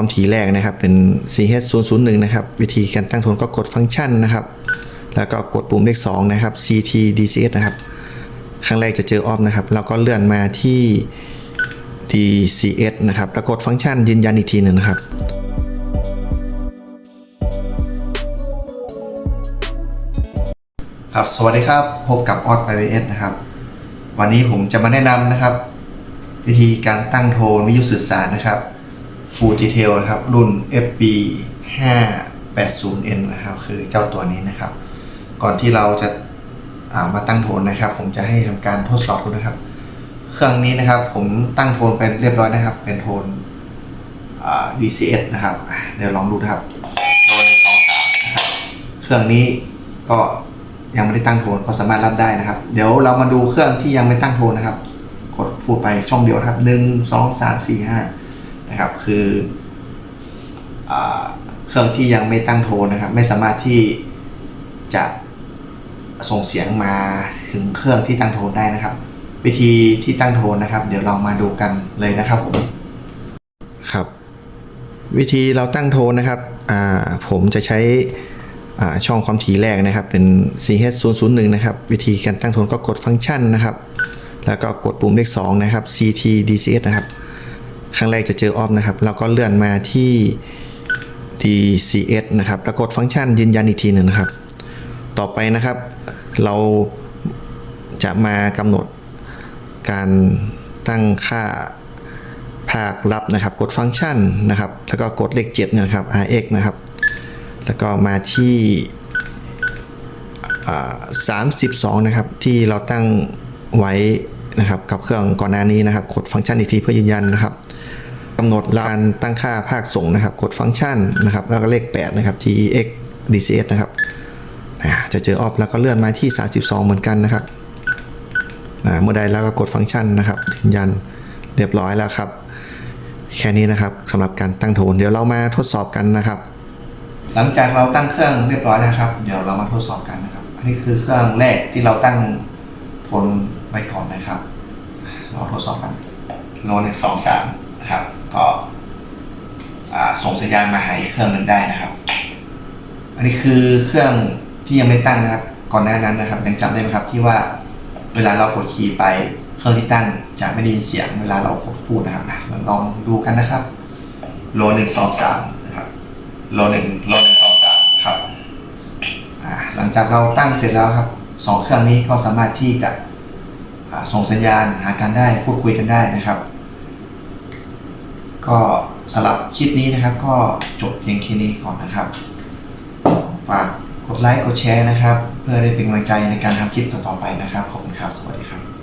ความถี่แรกนะครับเป็น CH001 นะครับวิธีการตั้งโทนก็กดฟังก์ชันนะครับ แล้วก็กดปุ่มเลข2นะครับ CT DCS นะครับครั้งแรกจะเจอออฟนะครับแล้วก็เลื่อนมาที่ DCS นะครับแล้วกดฟังก์ชันยืนยันอีกทีหนึ่งนะครับครับสวัสดีครับพบกับออดไฟเอสนะครับ วันนี้ผมจะมาแนะนำนะครับ วิธีการตั้งโทนวิทยุสื่อสารนะครับ Full Detail นะครับ รุ่น FB 580N นะครับ คือเจ้าตัวนี้นะครับ ก่อนที่เราจะามาตั้งโทนนะครับ ผมจะให้ทำการทดสอบดูนะครับ เครื่องนี้นะครับ ผมตั้งโทนไปเรียบร้อยนะครับ เป็นโทน DCS นะครับ เดี๋ยวลองดูนะครับโทนสองสามนะครับเครื่องนี้ก็ยังไม่ได้ตั้งโทนก็สามารถรับได้นะครับ เดี๋ยวเรามาดูเครื่องที่ยังไม่ตั้งโทนนะครับ กดพูดไปช่องเดียวครับหนึ่งสองสามสี่ห้า นะครับ คืออเครื่องที่ยังไม่ตั้งโทนนะครับ ไม่สามารถที่จะส่งเสียงมาถึงเครื่องที่ตั้งโทนได้นะครับ วิธีที่ตั้งโทนนะครับ เดี๋ยวเรามาดูกันเลยนะครับผมครับ วิธีเราตั้งโทนนะครับผมจะใช้ช่องความถี่แรกนะครับ เป็น CH001 นะครับ วิธีการตั้งโทนก็กดฟังก์ชันนะครับ แล้วก็กดปุ่มเลข2นะครับ CT DCS นะครับ ครั้งแรกจะเจอออฟนะครับแล้วก็เลื่อนมาที่ DCS นะครับแล้วกดฟังก์ชันยืนยันอีกทีหนึ่งนะครับ ต่อไปนะครับ เราจะมากำหนดการตั้งค่าภาครับนะครับ กดฟังก์ชันนะครับ แล้วก็กดเลข7นะครับ RX นะครับ แล้วก็มาที่32 นะครับ ที่เราตั้งไว้ นะครับกับเครื่องก่อนหน้านี้นะครับ กดฟังก์ชันอีกทีเพื่อยืนยันนะครับกำหนดการตั้งค่าภาคส่งนะครับ กดฟังก์ชันนะครับ แล้วก็เลข 8 นะครับ TX DCS นะครับจะเจอออฟแล้วก็เลื่อนมาที่ 32 เหมือนกันนะครับเมื่อใดแล้วก็กดฟังก์ชันนะครับยืนยันเรียบร้อยแล้วครับ แค่นี้นะครับสำหรับการตั้งโทน เดี๋ยวเรามาทดสอบกันนะครับ หลังจากเราตั้งเครื่องเรียบร้อยแล้วครับ เดี๋ยวเรามาทดสอบกันนะครับ อันนี้คือเครื่องแรกที่เราตั้งโทนไว้ก่อนนะครับ เราทดสอบกันโลหนึ่งสองสามนะครับ ก็ส่งสัญญาณมาหาเครื่องนึ่งได้นะครับ อันนี้คือเครื่องที่ยังไม่ตั้งนะครับ ก่อนหน้านั้นนะครับยังจำได้ไหมครับที่ว่าเวลาเรากดคีย์ไปเครื่องที่ตั้งจะไม่ได้ยินเสียงเวลาเรากดพูดนะครับอะเราลองดูกันนะครับ โลหนึ่งสองสามนะครับโลหนึ่งโลหนึ่งสองสามครับหลังจากเราตั้งเสร็จแล้วครับสองเครื่องนี้ก็สามารถที่จะ ส่งสัญญาณหากันได้พูดคุยกันได้นะครับ ก็สำหรับคลิปนี้นะครับ ก็จบเพียงแค่นี้ก่อนนะครับฝากกดไลค์กดแชร์นะครับ เพื่อได้เป็นกำลังใจในการทำคลิปต่อๆไปนะครับขอบคุณครับสวัสดีครับ